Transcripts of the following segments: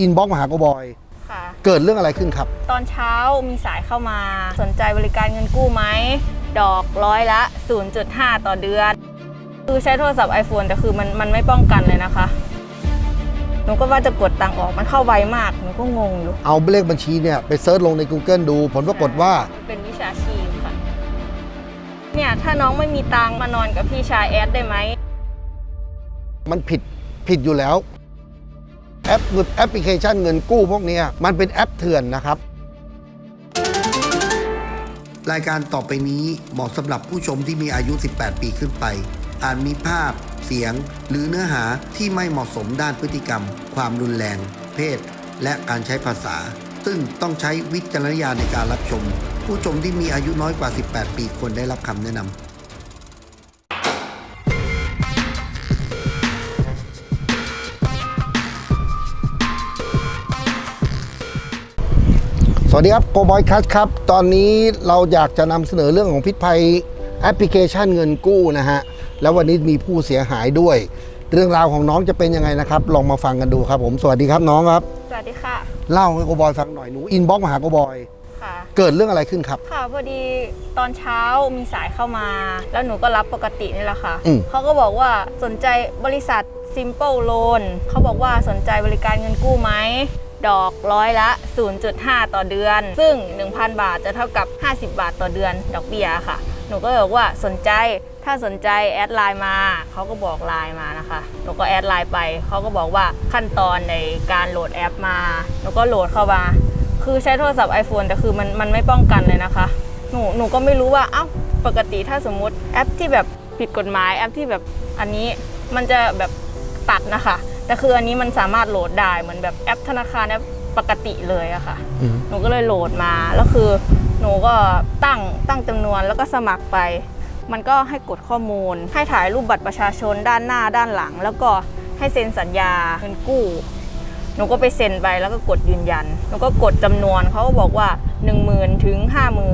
อินบ็อกมาหาโกบอย ค่ะ เกิดเรื่องอะไรขึ้นครับ ตอนเช้ามีสายเข้ามา สนใจบริการเงินกู้ไหม ดอกร้อยละ 0.5 ต่อเดือน คือใช้โทรศัพท์ iPhone แต่คือมันมันไม่ป้องกันเลยนะคะ หนูก็ว่าจะกดตังค์ออกมันเข้าไวมาก หนูก็งงอยู่ เอาเลขบัญชีเนี่ย ไปเซิร์ชลงใน Google ดู ผลปรากฏว่ามันเป็นวิชาชีพค่ะ เนี่ย ถ้าน้องไม่มีตังค์มานอนกับพี่ชายแอดได้ไหม มันผิดผิดอยู่แล้ว แอปแอปพลิเคชันเงินกู้พวกนี้มันเป็นแอปเถื่อนนะครับ รายการต่อไปนี้เหมาะสำหรับผู้ชมที่มีอายุ 18 ปีขึ้นไป อาจมีภาพ เสียง หรือเนื้อหาที่ไม่เหมาะสมด้านพฤติกรรม ความรุนแรง เพศ และการใช้ภาษา ซึ่งต้องใช้วิจารณญาณในการรับชม ผู้ชมที่มีอายุน้อยกว่า 18 ปีควรได้รับคำแนะนำ วัสดีครับโกบอยคัสครับ ตอนนี้เราอยากจะนำเสนอเรื่องของพิษภัยแอปพลิเคชันเงินกู้นะฮะ แล้ววันนี้มีผู้เสียหายด้วย เรื่องราวของน้องจะเป็นยังไงนะครับ ลองมาฟังกันดูครับผม สวัสดีครับน้องครับ สวัสดีค่ะ เล่าให้โกบอยฟังหน่อย หนูอินบ็อกมาหาโกบอย ค่ะ เกิดเรื่องอะไรขึ้นครับ ค่ะพอดีตอนเช้ามีสายเข้ามา แล้วหนูก็รับปกตินี่แหละค่ะ อืม เขาก็บอกว่าสนใจบริษัท Simple Loan เขาบอกว่าสนใจบริการเงินกู้ไหม ดอกร้อยละ 0.5 ต่อเดือน ซึ่ง 1,000 บาทจะเท่ากับ 50 บาทต่อเดือน ดอกเบี้ยค่ะ หนูก็บอกว่าสนใจ ถ้าสนใจแอดไลน์มา เขาก็บอกไลน์มานะคะ หนูก็แอดไลน์ไป เขาก็บอกว่าขั้นตอนในการโหลดแอปมา หนูก็โหลดเข้ามา คือใช้โทรศัพท์ iPhone แต่คือมันมันไม่ป้องกันเลยนะคะ หนูหนูก็ไม่รู้ว่า เอ้า ปกติถ้าสมมุติแอปที่แบบผิดกฎหมายแอปที่แบบอันนี้มันจะแบบตัดนะคะ แต่คืออันนี้มันสามารถโหลดได้เหมือนแบบแอปธนาคารแอปปกติเลยอะค่ะ อืม หนูก็เลยโหลดมา แล้วคือหนูก็ตั้งตั้งจำนวนแล้วก็สมัครไป มันก็ให้กดข้อมูล ให้ถ่ายรูปบัตรประชาชนด้านหน้าด้านหลัง แล้วก็ให้เซ็นสัญญาเงินกู้ หนูก็ไปเซ็นไปแล้วก็กดยืนยัน หนูก็กดจำนวนเขาก็บอกว่า 1 0,000ถึง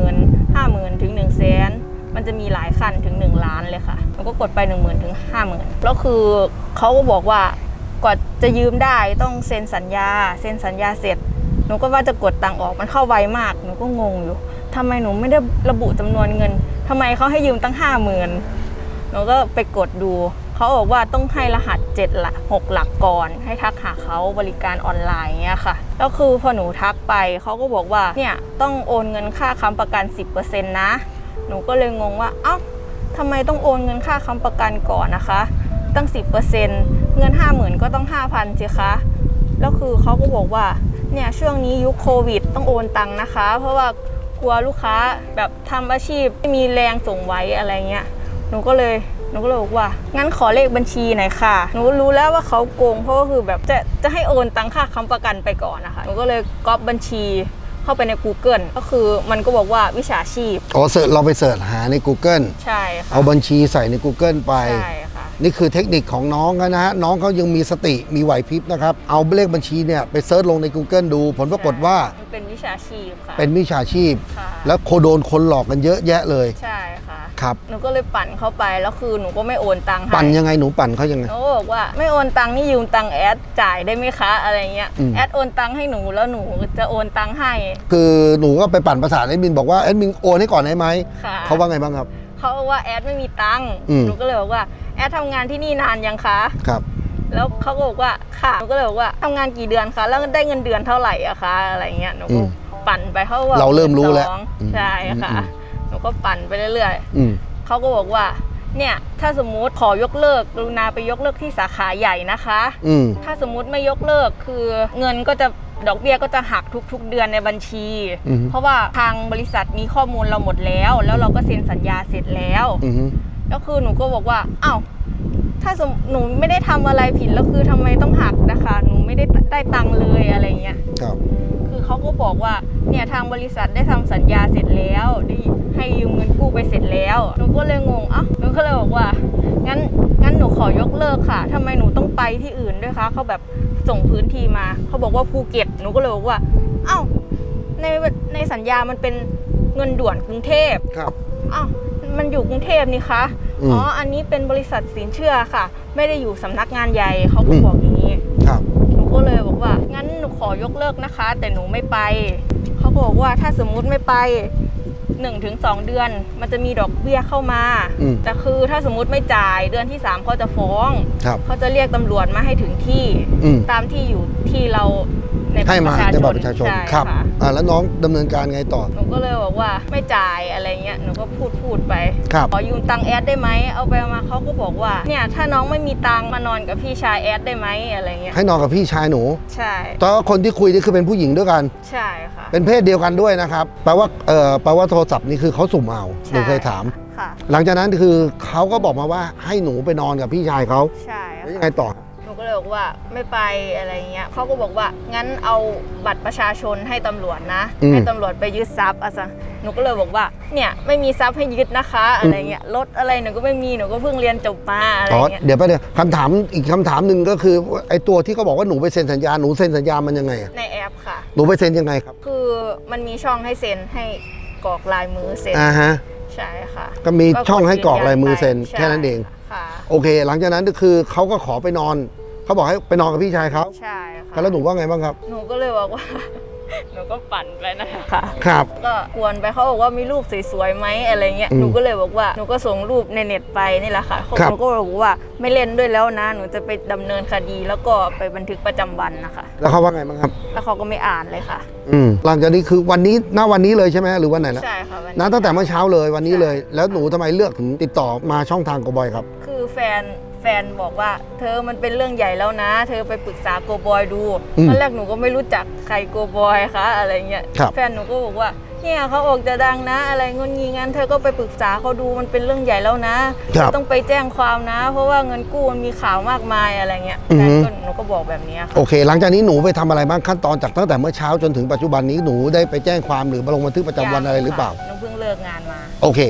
50,000 50,000ถึง1 0 0 0 0แสนมันจะมีหลายขั้นถึง 1 ล้านเลยค่ะ หนูก็กดไป 1 0,000ถึง50,000แล้วคือเขาก็บอกว่า กว่าจะยืมได้ต้องเซ็นสัญญา เซ็นสัญญาเสร็จ หนูก็ว่าจะกดตังค์ออกมันเข้าไวมาก หนูก็งงอยู่ทำไมหนูไม่ได้ระบุจำนวนเงินทำไมเขาให้ยืมตั้ง50,000หนูก็ไปกดดู เขาบอกว่าต้องให้รหัส7หลัก6หลักก่อน ให้ทักหาเขาบริการออนไลน์เงี้ยค่ะ แล้วคือพอหนูทักไปเขาก็บอกว่าเนี่ยต้องโอนเงินค่าค้ำประกัน 10%นะ หนูก็เลยงงว่าเอ้าทำไมต้องโอนเงินค่าค้ำประกันก่อนนะคะ ตั้ง 10%เงิน50,000ก็ต้อง5,000สิคะแล้วคือเขาก็บอกว่าเนี่ยช่วงนี้ยุคโควิดต้องโอนตังค์นะคะ เพราะว่ากลัวลูกค้าแบบทำอาชีพไม่มีแรงส่งไว้อะไรเงี้ยหนูก็เลยหนูก็เลยบอกว่า งั้นขอเลขบัญชีหน่อยค่ะ หนูรู้แล้วว่าเขาโกงเพราะว่าคือแบบจะจะให้โอนตังค่าค้ำประกันไปก่อนนะคะ หนูก็เลยก๊อปบัญชีเข้าไปใน Google ก็คือมันก็บอกว่าวิชาชีพ อ๋อเสิร์ชเราไปเสิร์ชหาใน Google ใช่ค่ะ เอาบัญชีใส่ใน Google ไป ใช่ค่ะ นี่คือเทคนิคของน้องเขานะฮะน้องเขายังมีสติมีไหวพริบนะครับเอาเลขบัญชีเนี่ยไปเซิร์ชลงใน Google ดู ผลปรากฏว่ามันเป็นวิชาชีพค่ะเป็นมิจฉาชีพ ค่ะแล้วโคโดนคนหลอกกันเยอะแยะเลยใช่ค่ะ ครับ หนูก็เลยปั่นเข้าไปแล้วคือหนูก็ไม่โอนตังค์ให้ปั่นยังไงหนูปั่นเขายังไง หนูก็บอกว่าไม่โอนตังค์นี่ยืมตังค์แอดจ่ายได้ไหมคะ อะไรเงี้ยอืม แอดโอนตังค์ให้หนูแล้วหนูจะโอนตังค์ให้คือหนูก็ไปปั่นประสานแอดมินบอกว่าแอดมินโอนให้ก่อนได้ไหมค่ะเขาว่าไงบ้างครับ เขาบอกว่าแอดไม่มีตังค์อืม หนูก็เลยบอกว่าแอ ดทำงานที่นี่นานยังคะ ครับ แล้วเขาก็บอกว่าค่ะหนูก็เลยบอกว่าทำงานกี่เดือนคะแล้วได้เงินเดือนเท่าไหร่อะคะอะไรเงี้ยหนูอืก็มปั่นไปเขาก็บอกเราเริ่มรู้แล้วสองอืมใช่ค่ะอืม หนูก็ปั่นไปเรื่อยๆอืมเขาก็บอกว่า เนี่ยถ้าสมมุติขอยกเลิกกรุณาไปยกเลิกที่สาขาใหญ่นะคะ อืม ถ้าสมมุติไม่ยกเลิกคือเงินก็จะดอกเบี้ยก็จะหักทุก ๆ เดือนในบัญชี อือฮึ เพราะว่าทางบริษัทมีข้อมูลเราหมดแล้ว แล้วเราก็เซ็นสัญญาเสร็จแล้ว อืม แล้วคือหนูก็บอกว่าอ้าวถ้าสมหนูไม่ได้ทำอะไรผิดแล้วคือทำไมต้องหักนะคะ หนูไม่ได้ได้ตังค์เลยอะไรเงี้ยครับคือเขาก็บอกว่าเนี่ยทางบริษัทได้ทำสัญญาเสร็จแล้วได้ให้ยืมเงินกู้ไปเสร็จแล้วหนูก็เลยงงอะหนูก็เลยบอกว่างั้นงั้นหนูขอยกเลิกค่ะทำไมหนูต้องไปที่อื่นด้วยคะเขาแบบส่งพื้นที่มาเขาบอกว่าภูเก็ตหนูก็เลยบอกว่าเอ้าในในสัญญามันเป็นเงินด่วนกรุงเทพครับอ้าว มันอยู่กรุงเทพนี่คะอืม อ๋ออันนี้เป็นบริษัทสินเชื่อค่ะ ไม่ได้อยู่สำนักงานใหญ่เขาก็บอกอย่างนี้ ครับ หนูก็เลยบอกว่า งั้นหนูขอยกเลิกนะคะ แต่หนูไม่ไป เขาก็บอกว่าถ้าสมมุติไม่ไป1-2ถึง2เดือน มันจะมีดอกเบี้ยเข้ามา อืม แต่คือถ้าสมมุติไม่จ่ายเดือนที่ 3 เขาจะฟ้อง ครับ เขาจะเรียกตำรวจมาให้ถึงที่ อืม ตามที่อยู่ที่เราในบัให้ตรปมาระชาในชบัตนรประชาชนใช่ครับ ค่ะ อ่าแล้วน้องดำเนินการไงต่อ หนูก็เลยบอกว่าไม่จ่ายอะไรเงี้ยหนูก็พูดพูดไปครับ ขอยืมตังค์แอดได้ไหมเอาไปเอามาเขาก็บอกว่าเนี่ยถ้าน้องไม่มีตังค์มานอนกับพี่ชายแอดได้ไหมอะไรเงี้ยให้นอนกับพี่ชายหนูใช่แต่ว่าคนที่คุยนี่คือเป็นผู้หญิงด้วยกัน ใช่ค่ะ เป็นเพศเดียวกันด้วยนะครับ แปลว่า เอ่อ แปลว่าโทรศัพท์นี่คือเขาสุ่มเอาหใช่นูเคยถาม ค่ะ หลังจากนั้นคือเขาก็บอกมาว่าให้หนูไปนอนกับพี่ชายเขาใช่แล้วยังค่ะไงต่อห นูก็เลยบอกว่าไม่ไปอะไรเงี้ยเขาก็บอกว่างั้นเอาบัตรประชาชนให้ตำรวจนะ อืม ให้ตำรวจไปยึดทรัพย์อะซะหนูก็เลยบอกว่าเนี่ยไม่มีทรัพย์ให้ยึดนะคะอะไรเงี้ยรถอะไรหนูก็ไม่มีหนูก็เพิ่งเรียนจบมาอะไรอ๋อเงี้ยเดี๋ยวไปเดี๋ยวคำถามอีกคำถามหนึ่งก็คือไอ้ตัวที่เขาบอกว่าหนูไปเซ็นสัญญาหนูเซ็นสัญญามันยังไงอะในแอปค่ะ หนูไปเซ็นยังไงครับคือมันมีช่องให้เซ็นให้กรอกลายมือเซ็นอ่าฮะ ใช่ค่ะก็มีช่องให้กรอกลายมือเซ็นใช่แค่นั้นเอง ค่ะ โอเค หลังจากนั้นก็คือเขาก็ขอไปนอน เขาบอกให้ไปนอนกับพี่ชายเขาใช่ค่ะแล้วหนูว่าไงบ้างครับ หนูก็เลยบอกว่า หนูก็ปั่นไปนะคะค่ะครับ ก็กวนไปเขาบอกว่ามีรูปสวยๆไหมอะไรเงี้ยอืมหนูก็เลยบอกว่าหนูก็ส่งรูปในเน็ตไปนี่แหละค่ะครับ หนูก็บอกว่าไม่เล่นด้วยแล้วนะ หนูจะไปดำเนินคดีแล้วก็ไปบันทึกประจำวันนะคะ แล้วเขาว่าไงบ้างครับ แล้วเขาก็ไม่อ่านเลยค่ะ อืมหลังจากนี้คือวันนี้หน้าวันนี้เลยใช่ไหมหรือวันไหนนะใช่ค่ะวันนะนี้ตั้งแต่เมื่อเช้าเลยวันนี้เลย แล้วหนูทำไมเลือกถึงติดต่อมาช่องทางกบอยครับ คือแฟน แฟนบอกว่า เธอมันเป็นเรื่องใหญ่แล้วนะ เธอไปปรึกษาโกบอยดูอืมตอนแรกหนูก็ไม่รู้จักใครโกบอยคะอะไรเงี้ยครับ แฟนหนูก็บอกว่าเนี่ยเขาออกจะดังนะ อะไรงุนงี้งั้นเธอก็ไปปรึกษาเขาดูมันเป็นเรื่องใหญ่แล้วนะ ครับ ต้องไปแจ้งความนะ เพราะว่าเงินกู้มันมีข่าวมากมายอะไรเงี้ยอือแฟฮึ นก็หนูก็บอกแบบนี้ค่ะ โอเค หลังจากนี้หนูไปทำอะไรบ้างขั้นตอนจากตั้งแต่เมื่อเช้าจนถึงปัจจุบันนี้หนูได้ไปแจ้งความหรือมาลงบันทึกประจำวันอะไรหรือเปล่าหนูเพิ่งเลิกงานมา โอเค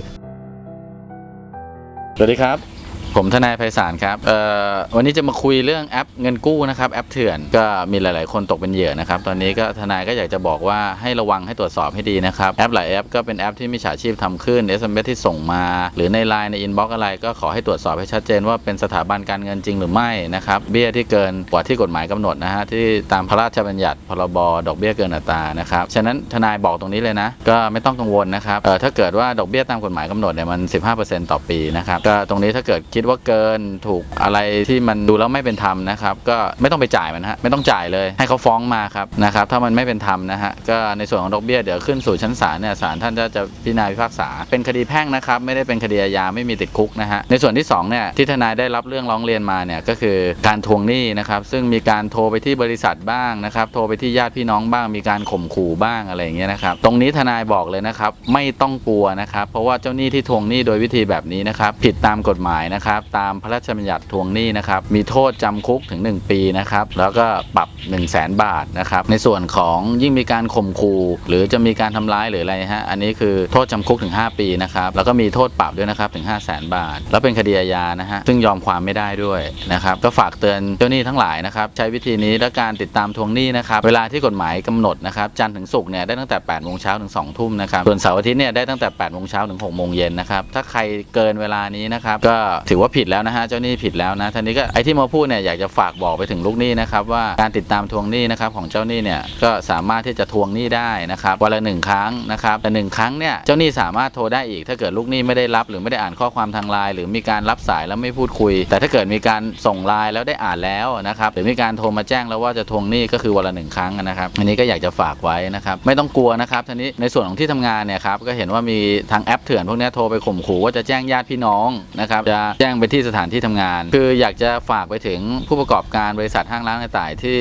สวัสดีครับ ผมทนายไพศาลครับ เอ่อ วันนี้จะมาคุยเรื่องแอปเงินกู้นะครับ แอปเถื่อน ก็มีหลาย ๆ คนตกเป็นเหยื่อนะครับ ตอนนี้ก็ทนายก็อยากจะบอกว่าให้ระวังให้ตรวจสอบให้ดีนะครับ แอปหลายแอปก็เป็นแอปที่มิจฉาชีพทำขึ้น SMS ที่ส่งมา หรือในไลน์ในอินบ็อกอะไร ก็ขอให้ตรวจสอบให้ชัดเจนว่าเป็นสถาบันการเงินจริงหรือไม่นะครับ เบี้ยที่เกินกว่าที่กฎหมายกำหนดนะฮะ ที่ตามพระราชบัญญัติ พรบ ดอกเบี้ยเกินอัตรา นะครับ ฉะนั้นทนายบอกตรงนี้เลยนะ ก็ไม่ต้องกังวลนะครับ เอ่อ ถ้าเกิดว่าดอกเบี้ยตามกฎหมายกำหนดเนี่ยมัน 15%ต่อปีนะครับ ก็ตรงนี้ถ้าเกิดคิดว่าเกินถูกอะไรที่มันดูแล้วไม่เป็นธรรมนะครับ ก็ไม่ต้องไปจ่ายมันฮะไม่ต้องจ่ายเลย ให้เขาฟ้องมาครับนะครับ ถ้ามันไม่เป็นธรรมนะฮะก็ในส่วนของดอกเบี้ยเดี๋ยวขึ้นสู่ชั้นศาลเนี่ยศาลท่านจะจะพิจารณาพิพากษา เป็นคดีแพ่งนะครับ ไม่ได้เป็นคดีอาญาไม่มีติดคุกนะฮะในส่วนที่สองเนี่ยที่ทนายได้รับเรื่องร้องเรียนมาเนี่ยก็คือการทวงหนี้นะครับ ซึ่งมีการโทรไปที่บริษัทบ้างนะครับ โทรไปที่ญาติพี่น้องบ้าง มีการข่มขู่บ้างอะไรอย่างเงี้ยนะครับ ตรงนี้ทนายบอกเลยนะครับ ไม่ต้องกลัวนะครับ เพราะว่าเจ้าหนี้ที่ทวงหนี้โดยวิธีแบบนี้นะครับ ผิดตามกฎหมายนะครับตามพระราชบัญญัติทวงหนี้นะครับ มีโทษจำคุกถึง 1 ปีนะครับ แล้วก็ปรับ 1 0 0 0 0แสนบาทนะครับ ในส่วนของยิ่งมีการข่มขู่หรือจะมีการทำร้ายหรืออะไรฮะ อันนี้คือโทษจำคุกถึง 5 ปีนะครับ แล้วก็มีโทษปรับด้วยนะครับถึง 5 0 0แสนบาท แล้วเป็นคดีอาญานะฮะ ซึ่งยอมความไม่ได้ด้วยนะครับ ก็ฝากเตือนเจ้าหนี้ทั้งหลายนะครับ ใช้วิธีนี้และการติดตามทวงหนี้นะครับ เวลาที่กฎหมายกำหนดนะครับ จันทร์ถึงศุกร์เนี่ยได้ตั้งแต่8โมงเช้าถึง2ทุ่มนะครับ ส่วนเสาร์อาทิตย์เนี่ยได้ตั้งแต่8โมงเช้าถึง6โมงเย็นนะครับ ถ้าใครเกินเวลานี้นะครับ ก็ถือว่าว่าผิดแล้วนะฮะเจ้าหนี้ผิดแล้วนะทีนี้ก็ไอ้ที่มาพูดเนี่ยอยากจะฝากบอกไปถึงลูกหนี้นะครับว่าการติดตามทวงหนี้นะครับของเจ้าหนี้เนี่ยก็สามารถที่จะทวงหนี้ได้นะครับวันละหนึ่งครั้งนะครับแต่หนึ่งครั้งเนี่ยเจ้าหนี้สามารถโทรได้อีก ถ้าเกิดลูกหนี้ไม่ได้รับหรือไม่ได้อ่านข้อความทางไลน์หรือมีการรับสายแล้วไม่พูดคุย แต่ถ้าเกิดมีการส่งไลน์แล้วได้อ่านแล้วนะครับหรือมีการโทรมาแจ้งแล้วว่าจะทวงหนี้ก็คือวันละหนึ่งครั้งนะครับอันนี้ก็อยากจะฝากไว้นะครับไม่ต้องกลัวนะครับทีนี้ในส่วนของที่ทำงานเนี่ยครับก็เห็นว่ามีทางแอปเถื่อนพวกนี้โทรไปข่มขู่ว่าจะแจ้งญาติพี่น้องนะครับจะแจ้งไปที่สถานที่ทำงาน คืออยากจะฝากไปถึงผู้ประกอบการบริษัทห้างร้านต่างๆที่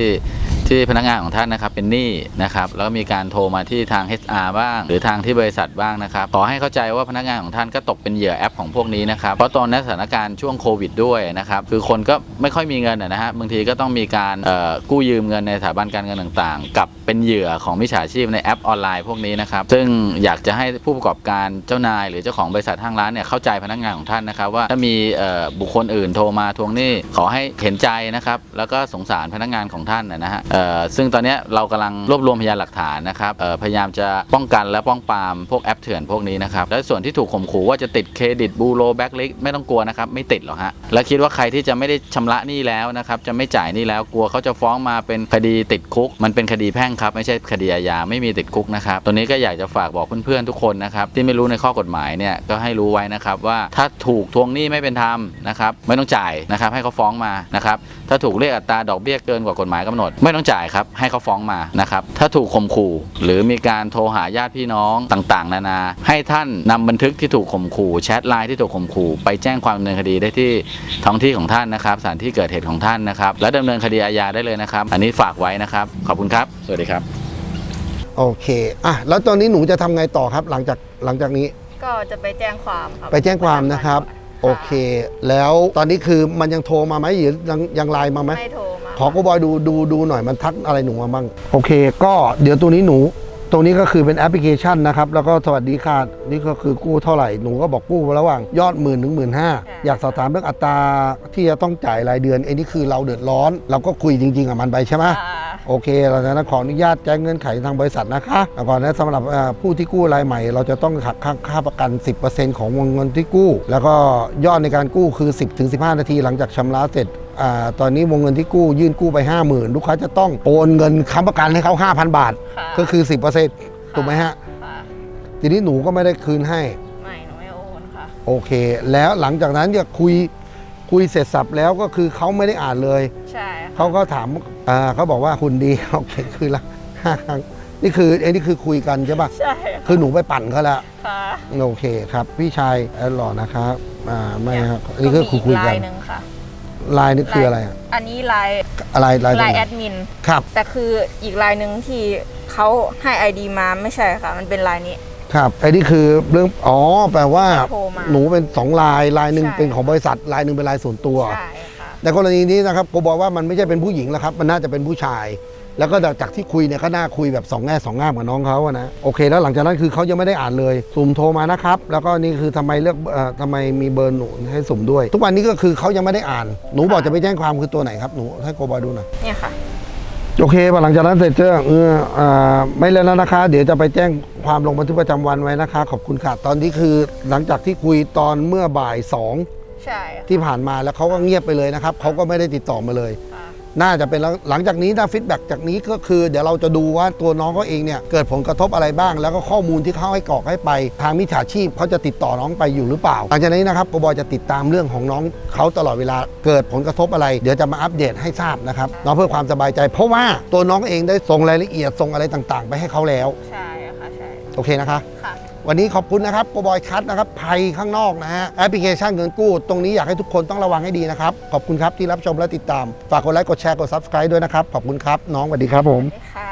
ที่พนักงานของท่านนะครับเป็นหนี้นะครับแล้วก็มีการโทรมาที่ทาง HR บ้าง หรือทางที่บริษัทบ้างนะครับขอให้เข้าใจว่าพนักงานของท่านก็ตกเป็นเหยื่อแอปของพวกนี้นะครับเพราะตอนนั้นสถานการณ์ช่วงโควิดด้วยนะครับคือคนก็ไม่ค่อยมีเงินนะฮะบางทีก็ต้องมีการกู้ยืมเงินในสถาบันการเงินต่างๆ กับเป็นเหยื่อของมิจฉาชีพในแอปออนไลน์พวกนี้นะครับซึ่งอยากจะให้ผู้ประกอบการเจ้านาย หรือเจ้าของบริษัทห้างร้านเนี่ยเข้าใจพนักงานของท่านนะครับว่าถ้ามีบุคคลอื่นโทรมาทวงหนี้ขอให้เห็นใจนะครับแล้วก็สงสารพนักงานของท่านนะฮะเซึ่งตอนนี้เรากำลังรวบรวมพยานหลักฐานนะครับพยายามจะป้องกันและป้องปรามพวกแอปเถื่อนพวกนี้นะครับและส่วนที่ถูกข่มขู่ว่าจะติดเครดิตบูโรแบ็กลิกไม่ต้องกลัวนะครับไม่ติดหรอกฮะและคิดว่าใครที่จะไม่ได้ชำระหนี้แล้วนะครับจะไม่จ่ายหนี้แล้วกลัวเขาจะฟ้องมาเป็นคดีติดคุก มันเป็นคดีแพ่งครับไม่ใช่คดีอาญาไม่มีติดคุกนะครับตัวนี้ก็อยากจะฝากบอกเพื่อนๆทุกคนนะครับที่ไม่รู้ในข้อกฎหมายเนี่ยก็ให้รู้ไว้นะครับว่าถ้าถูกทวงหนี้ไม่เป็นธรรมนะครับไม่ต้องจ่ายนะครับให้เขาฟ้องมานะครับถ้าถูกเรียกอัตราดอกเบี้ยเกินกว่ากฎหมายกำหนดไม่ต้องจ่ายครับให้เขาฟ้องมานะครับถ้าถูกข่มขู่หรือมีการโทรหาญาติพี่น้องต่างๆ นานา ให้ท่านนำบันทึกที่ถูกข่มขู่แชทไลน์ที่ถูกข่มขู่ไปแจ้งความดำเนินคดีได้ที่ท้องที่ของท่านนะครับสถานที่เกิดเหตุของท่านนะครับและดำเนินคดีอาญาได้เลยนะครับ อันนี้ฝากไว้นะครับ ขอบคุณครับ สวัสดีครับ โอเคอะแล้วตอนนี้หนูจะทำไงต่อครับ หลังจากหลังจากนี้ ก็จะไปแจ้งความครับไปแจ้งความนะครับ โอเค แล้วตอนนี้คือมันยังโทรมาไหมหรือยังยังไลน์มาไหมไม่โทรมาข อกูบอยดูดูดูหน่อยมันทักอะไรหนูมาบ้าง โอเค ก็เดี๋ยวตัวนี้หนู ตรงนี้ก็คือเป็นแอปพลิเคชันนะครับ แล้วก็สวัสดีค่ะนี่ก็คือกู้เท่าไหร่ หนูก็บอกกู้ระหว่างยอดหมื่นถึงหมื่นห้าอยากสอบถามเรื่องอัตราที่จะต้องจ่ายรายเดือนไอ้นี่คือเราเดือดร้อน เราก็คุยจริงๆกับมันไปใช่ไหมอ่าโอเคเราจะนะขออนุญาตแจ้งเงื่อนไขทางบริษัทนะคะแล้วก่อนนะสำหรับเอ่อผู้ที่กู้รายใหม่ เราจะต้องหักค่าค่าประกัน 10%ของวงเงินที่กู้ แล้วก็ยอดในการกู้คือ 10-15 นาทีหลังจากชำระเสร็จอา ตอนนี้วงเงินที่กู้ยื่นกู้ไป 50,000 ลูกค้าจะต้องโอนเงินค้ำประกันให้เขา5,000 บาท ค่ะก็คือ 10%ถูกไหมฮะ ค่ะทีนี้หนูก็ไม่ได้คืนให้ ไม่หนูไม่โอนค่ะ โอเค แล้วหลังจากนั้นเนี่ยคุยคุยเสร็จสับแล้วก็คือเขาไม่ได้อ่านเลย ใช่ค่ะเขาก็ถามอ่าเขาบอกว่าคุณดี โอเคคือละห้าครั้งนี่คือไอ้นี่คือคุยกันใช่ปะใช่คือหนูไปปั่นเขาแล้ว ค่ะโอเคครับ พี่ชายแอดหล่อนะครับอ่าไม่ครับอันก็นี้คือมีคุยอีกคุยไลกันน์หนึ่งค่ะ ไลน์นี่คืออะไรอะอันนี้ไลน์อะไรไลน์ตไลรงน์ไหแอนดมิน ครับ แต่คืออีกไลน์หนึ่งที่เขาให้ ID มาไม่ใช่ค่ะ มันเป็นไลน์นี้ ครับไอ้นี่คือเรื่องอ๋อแปลว่าโทรมาหนูเป็นสองลายลายหนึ่งใช่ เป็นของบริษัทลายหนึ่งเป็นลายส่วนตัว ใช่ค่ะ ในกรณีนี้นะครับผมบอกว่ามันไม่ใช่เป็นผู้หญิงแล้วครับ มันน่าจะเป็นผู้ชาย แล้วก็จากที่คุยเนี่ยก็น่าคุยแบบสองแง่สองงามกับน้องเขาอะนะโอเค แล้วหลังจากนั้นคือเขายังไม่ได้อ่านเลยสุ่มโทรมานะครับ แล้วก็นี่คือทำไมเลือกเอ่อทำไมมีเบอร์หนูให้สุ่มด้วย ทุกวันนี้ก็คือเขายังไม่ได้อ่าน หนูบอกจะไปแจ้งความคือตัวไหนครับหนูให้โกบอยดูหน่อย เนี่ยค่ะ โอเคพอหลังจากนั้นเสร็จเรื่องเอออ่าไม่เล่นแล้วนะคะ เดี๋ยวจะไปแจ้งความลงบันทึกประจำวันไว้นะคะ ขอบคุณค่ะ ตอนนี้คือหลังจากที่คุยตอนเมื่อบ่ายสองใช่ค่ะที่ผ่านมาแล้วเขาก็เงียบไปเลยนะครับเขาก็ไม่ได้ติดต่อมาเลยค่ะ น่าจะเป็นแล้วหลังจากนี้ถ้าฟีดแบ็กจากนี้ก็คือ เดี๋ยวเราจะดูว่าตัวน้องเขาเองเนี่ยเกิดผลกระทบอะไรบ้าง แล้วก็ข้อมูลที่เขาให้กรอกให้ไป ทางมิจฉาชีพเขาจะติดต่อน้องไปอยู่หรือเปล่าหลังจากนี้นะครับโกบอยจะติดตามเรื่องของน้องเขาตลอดเวลาเกิดผลกระทบอะไร เดี๋ยวจะมาอัปเดตให้ทราบนะครับน้องเพื่อความสบายใจ เพราะว่าตัวน้องเองได้ส่งรายละเอียดส่งอะไรต่างๆ ไปให้เขาแล้ว ใช่ค่ะใช่โอเคนะคะ ค่ะ วันนี้ขอบคุณนะครับโกบอยคัทนะครับภัยข้างนอกนะฮะแอปพลิเคชันเงินกู้ ตรงนี้อยากให้ทุกคนต้องระวังให้ดีนะครับ ขอบคุณครับที่รับชมและติดตาม ฝากกดไลค์กดแชร์กด subscribe ด้วยนะครับ ขอบคุณครับ น้องสวัสดีครับผมค่ะ